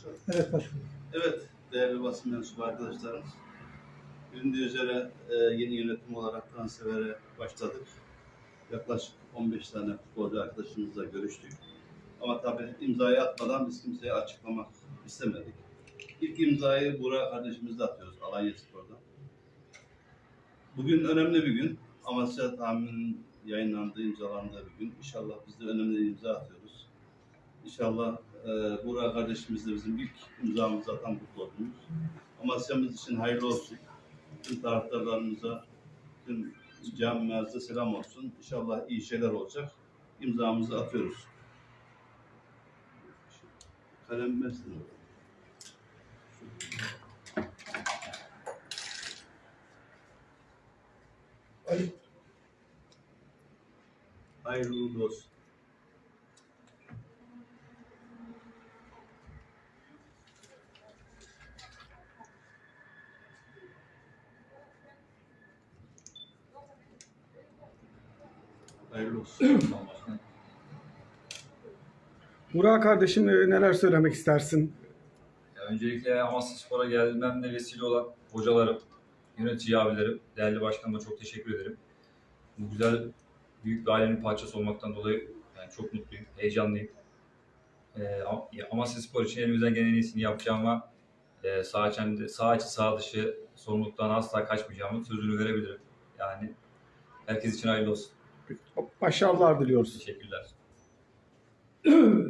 başlayalım. Evet başkanım. Evet, değerli basın mensubu arkadaşlarım. Bilindiği üzere e, yeni yönetim olarak transfere başladık. Yaklaşık 15 tane futbolcu arkadaşımızla görüştük. Ama tabii imzayı atmadan biz kimseye açıklamak istemedik. İlk imzayı Burak kardeşimizle atıyoruz Alanya Spor'dan. Bugün önemli bir gün. Amasya tahminin yayınlandığı, imzalandığı bir gün. İnşallah biz de önemli imza atıyoruz. İnşallah e, Burak kardeşimiz de bizim ilk imzamızı atan futbolcumuz. Amasya'mız için hayırlı olsun. Tüm taraftarlarımıza, tüm camiamıza selam olsun. İnşallah iyi şeyler olacak. İmzamızı atıyoruz. Kalem versin. Ali. Hayırlı olsun. Hayırlı olsun. Burak kardeşim e, neler söylemek istersin? Ya öncelikle Amasya Spor'a gelmemde vesile olan hocalarım, yönetici abilerim, değerli başkanıma çok teşekkür ederim. Bu güzel, büyük bir ailenin parçası olmaktan dolayı yani çok mutluyum, heyecanlıyım. Ya Amasya Spor için elimizden gelen en iyisini yapacağıma, e, sağ, içinde, sağ içi sağ dışı sorumluluktan asla kaçmayacağımın sözünü verebilirim. Yani herkes için hayırlı olsun. Başarılar diliyoruz. Teşekkürler.